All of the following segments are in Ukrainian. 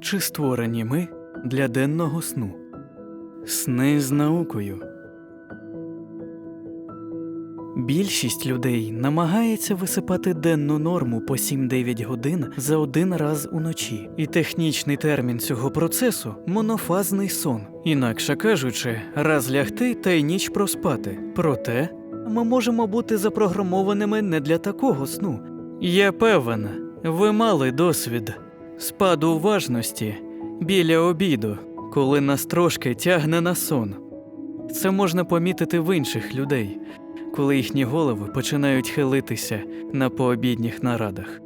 Чи створені ми для денного сну? Сни з наукою. Більшість людей намагається висипати денну норму по 7-9 годин за один раз уночі, і технічний термін цього процесу монофазний сон. Інакше кажучи, раз лягти та й ніч проспати. Проте ми можемо бути запрограмованими не для такого сну. Я певен, ви мали досвід спаду уважності біля обіду, коли нас трошки тягне на сон. Це можна помітити в інших людей, коли їхні голови починають хилитися на пообідніх нарадах.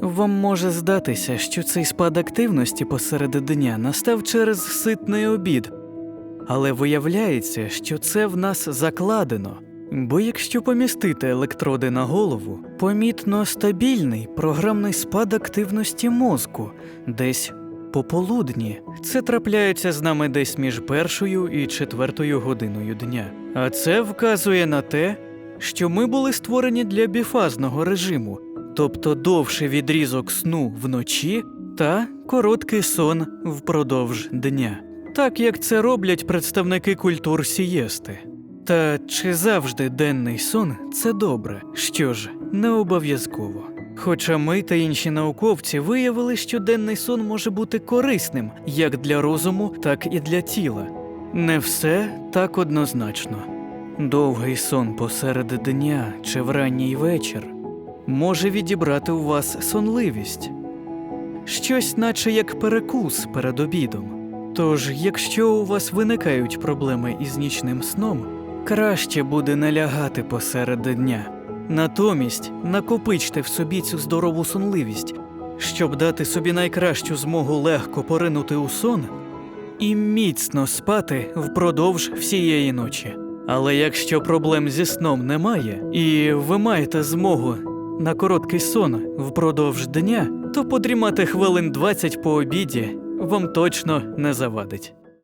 Вам може здатися, що цей спад активності посеред дня настав через ситний обід, але виявляється, що це в нас закладено. Бо якщо помістити електроди на голову, помітно стабільний програмний спад активності мозку десь пополудні. Це трапляється з нами десь між першою і четвертою годиною дня. А це вказує на те, що ми були створені для біфазного режиму, тобто довший відрізок сну вночі та короткий сон впродовж дня, так як це роблять представники культур сієсти. Та чи завжди денний сон це добре? Що ж, не обов'язково. Хоча ми та інші науковці виявили, що денний сон може бути корисним як для розуму, так і для тіла. Не все так однозначно. Довгий сон посеред дня чи в ранній вечір може відібрати у вас сонливість, щось, наче як перекус перед обідом. Тож, якщо у вас виникають проблеми із нічним сном, краще буде не лягати посеред дня. Натомість накопичте в собі цю здорову сонливість, щоб дати собі найкращу змогу легко поринути у сон і міцно спати впродовж всієї ночі. Але якщо проблем зі сном немає, і ви маєте змогу на короткий сон впродовж дня, то подрімати хвилин 20 по обіді вам точно не завадить.